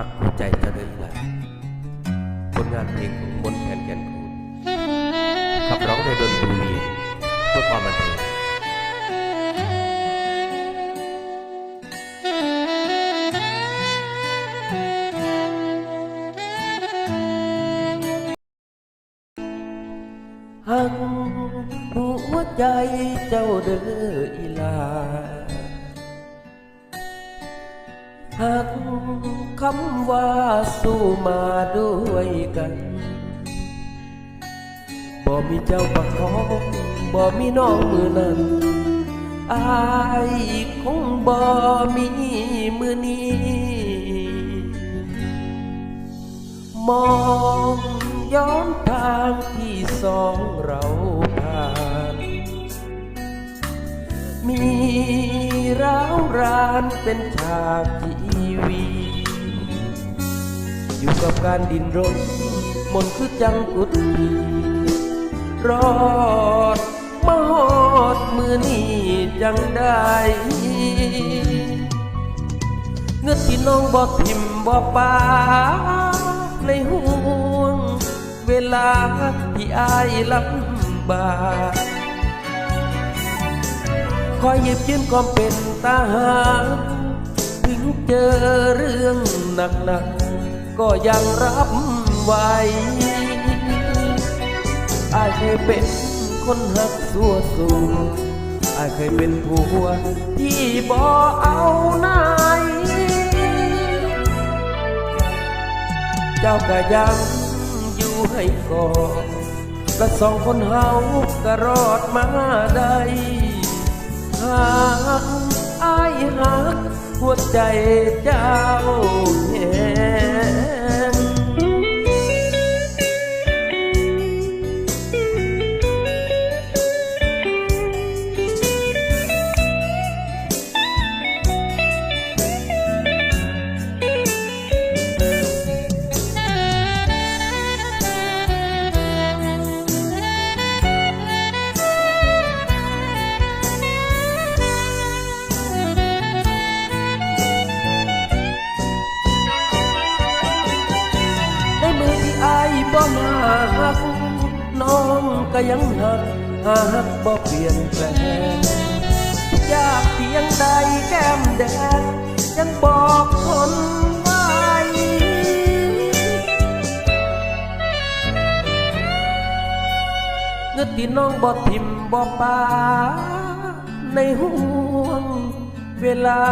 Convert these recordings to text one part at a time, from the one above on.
หักหัวใจเจะเดินละผลงานเพลงของมนต์แคนแก่นคูณขับร้องโดยดนบุรีเพื่อความบันเทิงหักหัวใจเจ้าเด้ออีลา หักคำว่าสู้มาด้วยกันบ่มีเจ้าประคองบ่มีน้องมือนั้นอายคงบ่มีมือนี้ มองย้อนทางที่สองเราผ่าน มีร้าวรานเป็นฉากที่ วี อยู่กับการดินรนมนคือจังกุดทีรอดมาหอดมือนี้จังได้เงินที่น้องบ่ทิมบ่ปาในห่วง เวลาที่อายลำบากคอยหยิบยืนความเป็นตาหา ถึงเจอเรื่องหนักๆก็ยังรับไหวอายเคยเป็นคนหักสัวสูงอายเคยเป็นผัวที่บ่เอาไหนเจ้าก็ยังอยู่ให้กอนและสองคนเฮาก็รอดมาได้ ใจเจ้าเห ก็ยังหักหากบ่เปลี่ยนแปลงอยากเพียงใดแก้มแดงยังบอกคนไว้เงินที่น้องบ่ทิมบ่ปาในห่วง เวลา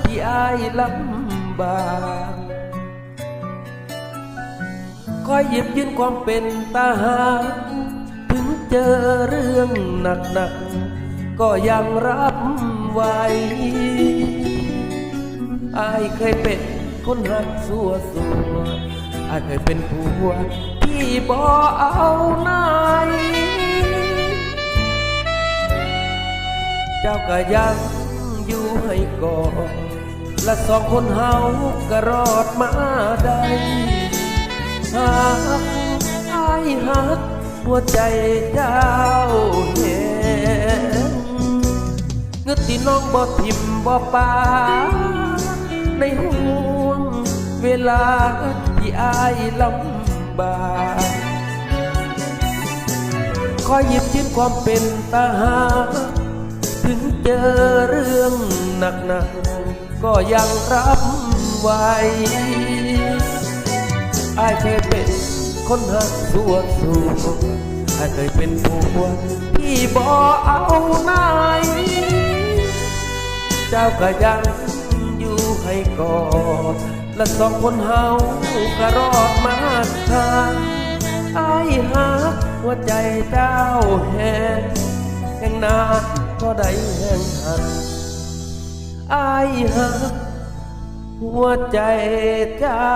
ที่อายลำบากคอยหยิบยื่นความเป็นตาหา เจอเรื่องหนักๆก็ยังรับไหวอายเคยเป็นคนหักสัวสัวอายเคยเป็นผัวที่บ่เอาไหนเจ้าก็ยังอยู่ให้ก่อนและสองคนเฮาก็รอดมาได้หักอายหัก หัวใจเจ้าแหงเงือที่น้องบ่ทิมบ่ปาในห่วงเวลาที่อายลำบากคอยหยิบยืนความเป็นตาหา ถึงเจอเรื่องหนักๆก็ยังรับไหวอายเคยเป็น คนหักสัวสูอายเคยเป็นผัวที่บ่เอาไหนเจ้าก็ยังอยู่ให้กอดและสองคนเฮาก็รอดมาทางไอ้หักหัวใจเจ้าแหงแห่งนานก็ได้แห่งหันไอ้หักหัวใจเจ้า